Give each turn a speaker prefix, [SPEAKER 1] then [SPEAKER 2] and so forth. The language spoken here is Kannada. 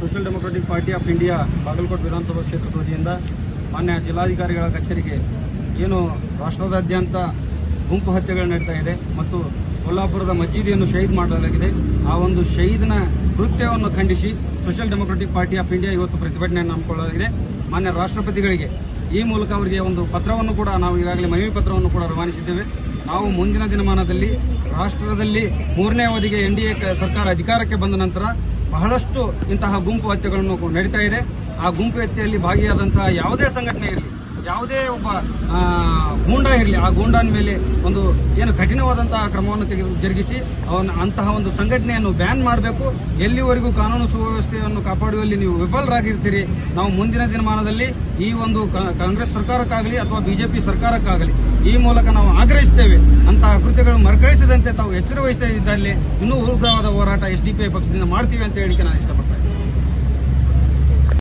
[SPEAKER 1] Social democratic party of India Bagalkote ವಿಧಾನಸಭಾ ಕ್ಷೇತ್ರದ ವತಿಯಿಂದ ಮಾನ್ಯ ಜಿಲ್ಲಾಧಿಕಾರಿಗಳ ಕಚೇರಿಗೆ ಏನು ರಾಷ್ಟ್ರದಾದ್ಯಂತ ಗುಂಪು ಹತ್ಯೆಗಳು ನಡೀತಾ ಇದೆ ಮತ್ತು ಕೊಲ್ಲಾಪುರದ ಮಸೀದಿಯನ್ನು ಶಹೀದ್ ಮಾಡಲಾಗಿದೆ. ಆ ಒಂದು ಶಹೀದ್ನ ಕೃತ್ಯವನ್ನು ಖಂಡಿಸಿ social democratic party of India ಇವತ್ತು ಪ್ರತಿಭಟನೆಯನ್ನು ಹಮ್ಮಿಕೊಳ್ಳಲಾಗಿದೆ. ಮಾನ್ಯ ರಾಷ್ಟ್ರಪತಿಗಳಿಗೆ ಈ ಮೂಲಕ ಅವರಿಗೆ ಒಂದು ಪತ್ರವನ್ನು ಕೂಡ ನಾವು ಈಗಾಗಲೇ ಮನವಿ ಪತ್ರವನ್ನು ಕೂಡ ರವಾನಿಸಿದ್ದೇವೆ. ನಾವು ಮುಂದಿನ ದಿನಮಾನದಲ್ಲಿ ರಾಷ್ಟ್ರದಲ್ಲಿ ಮೂರನೇ ಅವಧಿಗೆ ಎನ್ ಡಿ ಎ ಸರ್ಕಾರ ಅಧಿಕಾರಕ್ಕೆ ಬಂದ ನಂತರ ಬಹಳಷ್ಟು ಇಂತಹ ಗುಂಪು ಹತ್ಯೆಗಳನ್ನು ನಡೀತಾ ಇದೆ. ಆ ಗುಂಪು ಹತ್ಯೆಯಲ್ಲಿ ಭಾಗಿಯಾದಂತಹ ಯಾವುದೇ ಸಂಘಟನೆ ಇರಲಿ, ಯಾವುದೇ ಒಬ್ಬ ಗೂಂಡಾ ಇರಲಿ, ಆ ಗೂಂಡನ ಮೇಲೆ ಒಂದು ಏನು ಕಠಿಣವಾದಂತಹ ಕ್ರಮವನ್ನು ತೆಗೆದು ಜರುಗಿಸಿ ಅವನ ಅಂತಹ ಒಂದು ಸಂಘಟನೆಯನ್ನು ಬ್ಯಾನ್ ಮಾಡಬೇಕು. ಎಲ್ಲಿವರೆಗೂ ಕಾನೂನು ಸುವ್ಯವಸ್ಥೆಯನ್ನು ಕಾಪಾಡುವಲ್ಲಿ ನೀವು ವಿಫಲರಾಗಿರ್ತೀರಿ, ನಾವು ಮುಂದಿನ ದಿನಮಾನದಲ್ಲಿ ಈ ಒಂದು ಕಾಂಗ್ರೆಸ್ ಸರ್ಕಾರಕ್ಕಾಗಲಿ ಅಥವಾ ಬಿಜೆಪಿ ಸರ್ಕಾರಕ್ಕಾಗಲಿ ಈ ಮೂಲಕ ನಾವು ಆಗ್ರಹಿಸುತ್ತೇವೆ ಅಂತಹ ಕೃತ್ಯಗಳು ಮರುಕಳಿಸದಂತೆ ತಾವು ಎಚ್ಚರ ವಹಿಸ್ತಾ ಇದ್ದಲ್ಲಿ ಇನ್ನೂ ಉಗ್ರವಾದ ಹೋರಾಟ ಎಸ್ ಡಿ ಪಕ್ಷದಿಂದ ಮಾಡ್ತೀವಿ ಅಂತ ಹೇಳಿಕೆ ನಾನು ಇಷ್ಟಪಡ್ತೀನಿ.